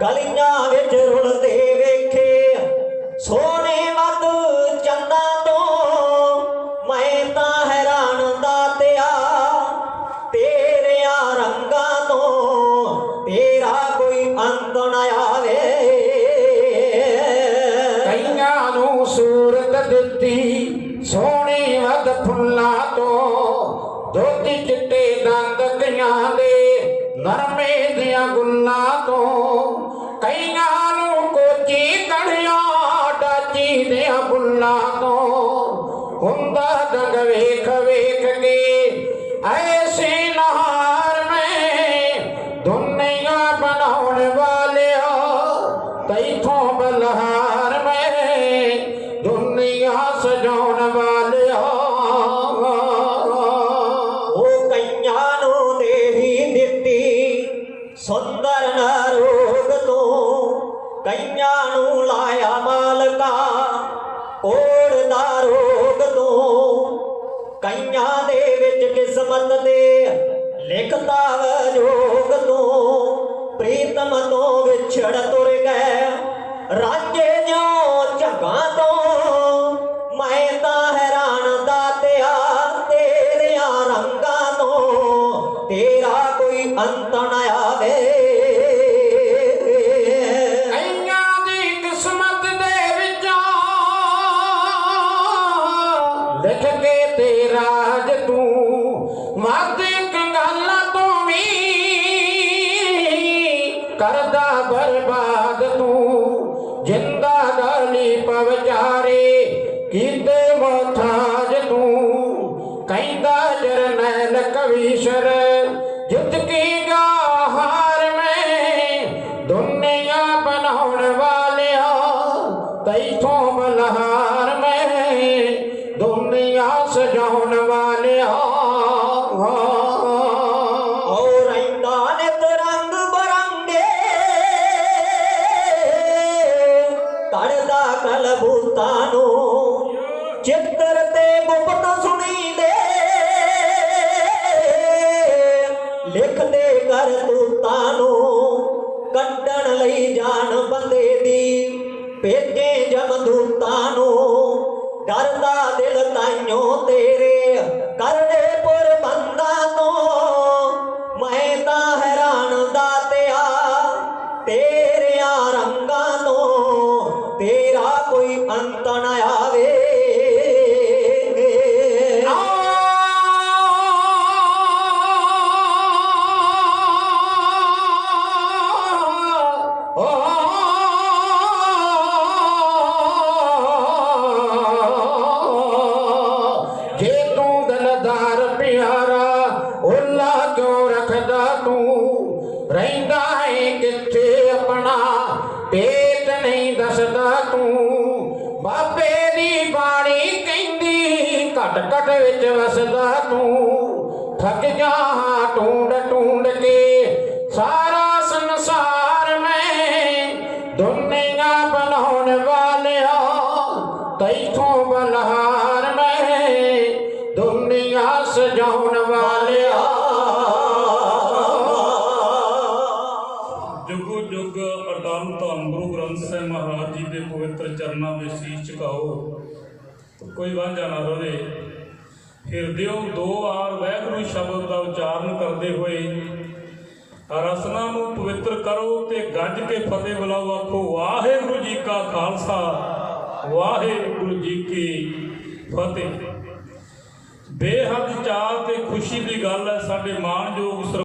ਗਲੀਆਂ ਵਿੱਚ ਰੁਲਦੇ ਵੇਖੇ। ਸੋਨੇ ਵੱਧ ਚੰਨਾ ਤੋਂ ਮੈਂ ਤਾਂ ਹੈਰਾਨ ਦਾਤਿਆ ਤੇਰਿਆਂ ਰੰਗਾਂ ਤੋਂ ਤੇਰਾ ਕੋਈ ਅੰਤ ਨਾ ਆਵੇ। ਕਈਆਂ ਨੂੰ ਸੂਰਤ ਦਿੱਤੀ ਸੋਹਣੀ ਵੱਧ ਫੁੱਲਾਂ ਤੋਂ। ਦੋਤੀ ਚਿੱਟੇ ਦੰਦ ਕਈਆਂ ਦੇ ਨਰਮੇ ਦੀਆਂ ਗੁੱਲਾਂ ਕਈਆਂ ਨੂੰ ਕੋਚੀ ਕੜਿਆ ਡਾਚੀ ਦੀਆਂ ਬੁੱਲਾਂ ਤੋਂ ਹੁੰਦਾ ਦੰਗ ਵੇਖ ਵੇਖ ਕੇ ਐਸੇ ਨਹਾਰ ਮੈਂ ਦੁਨੀਆ ਬਣਾਉਣ ਵਾਲਿਆ, ਤੈਥੋਂ ਬਲਹਾਰ ਮੈਂ ਦੁਨੀਆ ਸਜਾਉਣ ਵਾਲਿਆ। ਉਹ ਨੂੰ ਲਾਇਆ ਮਾਲਕਾ, ਕੋੜ ਰੋਗ ਤੋਂ। ਕਈਆਂ ਦੇ ਵਿੱਚ ਕਿਸਮਤ ਦੇ ਲਿਖਦਾ ਵਜੋਗ ਤੋਂ। ਪ੍ਰੀਤਮ ਤੋਂ ਵਿਛੜ ਤੁਰ ਗਏ, ਰਾਜੇ ਜਿਉ ਝੱਗਾਂ ਤੋਂ। ਮੈਂ ਤਾਂ ਹੈਰਾਨ ਦਾਤਿਆ ਤੇਰਿਆਂ ਰੰਗਾਂ ਤੋਂ। ਤੇਰਾ ਕੋਈ ਅੰਤ ਨਾ ਆਵੇ। ਕੇ ਤੇ ਰਾਜ ਤੂੰ ਮੱਧ ਕੰਗਾਲਾਂ ਤੋਂ ਵੀ ਕਰਦਾ ਬਰਬਾਦ ਤੂੰ। ਜਿੰਦਾ ਗਾਲੀ ਪਵਚਾਰੇ ਕੀਤੇ ਮੋਥਾਜ ਤੂੰ। ਕਹਿੰਦਾ ਜਰਨੈਲ ਕਵੀਸ਼ਰ ਸਜਾਉਣ ਵਾਲਿਆ। ਔਰ ਰਹਿੰਦਾ ਨਿਤ ਰੰਗ ਬਰੰਗੇ। ਤੜਦਾ ਕਲਬੂਤਾਂ ਨੂੰ ਚਿੱਤਰ ਤੇ ਗੁਪਤ ਸੁਣੀ ਦੇ ਲਿਖਦੇ ਕਰ ਤੂਤਾਂ ਨੂੰ ਕੱਢਣ ਲਈ ਜਾਣ ਬੰਦੇ ਦੀ। ਭੇਜੇ ਜਮਦੂਤਾਂ ਨੂੰ ਡਰਦਾ ਦਿਲ ਤੇਰਿਆਂ ਰੰਗਾਂ ਤੋਂ ਤੇਰਾ ਕੋਈ ਅੰਤ ਨਾ ਆਵੇ। ਜੇ ਤੂੰ ਦਿਲਦਾਰ ਪਿਆ ਨਹੀਂ ਦੱਸਦਾ ਤੂੰ। ਬਾਬੇ ਦੀ ਬਾਣੀ ਕਹਿੰਦੀ, ਘਟ ਘਟ ਵਿੱਚ ਵਸਦਾ ਤੂੰ। ਥੱਕ ਜਾ ਟੂੰਡ ਟੂੰਡ ਕੇ, ਸਾਰਾ ਸੰਸਾਰ ਮੈਂ ਦੁਨੀਆ ਬਣਾਉਣ ਵਾਲਿਆ। ਤੈਥੋਂ ਬਲਹਾਰ ਪਵਿੱਤਰ ਚਰਨਾਂ ਵਿੱਚ ਸੀਸ ਝੁਕਾਓ, ਕੋਈ ਵਾਂਝਾ ਨਾ ਰਵੇ। ਹਿਰਦਿਓ ਦੋ ਵਾਰ ਵਾਹਿਗੁਰੂ ਸ਼ਬਦ ਦਾ ਉਚਾਰਨ ਕਰਦੇ ਹੋਏ, ਰਸਨਾ ਨੂੰ ਪਵਿੱਤਰ ਕਰੋ ਤੇ ਗੱਜ ਕੇ ਫਤਿਹ ਬੁਲਾਓ, ਆਖੋ, ਵਾਹਿਗੁਰੂ ਜੀ ਕਾ ਖਾਲਸਾ, ਵਾਹਿਗੁਰੂ ਜੀ ਕੀ ਫਤਿਹ। ਬੇਹੱਦ ਚਾਅ ਤੇ ਖੁਸ਼ੀ ਦੀ ਗੱਲ ਹੈ, ਸਾਡੇ ਮਾਣਯੋਗ ਸਰ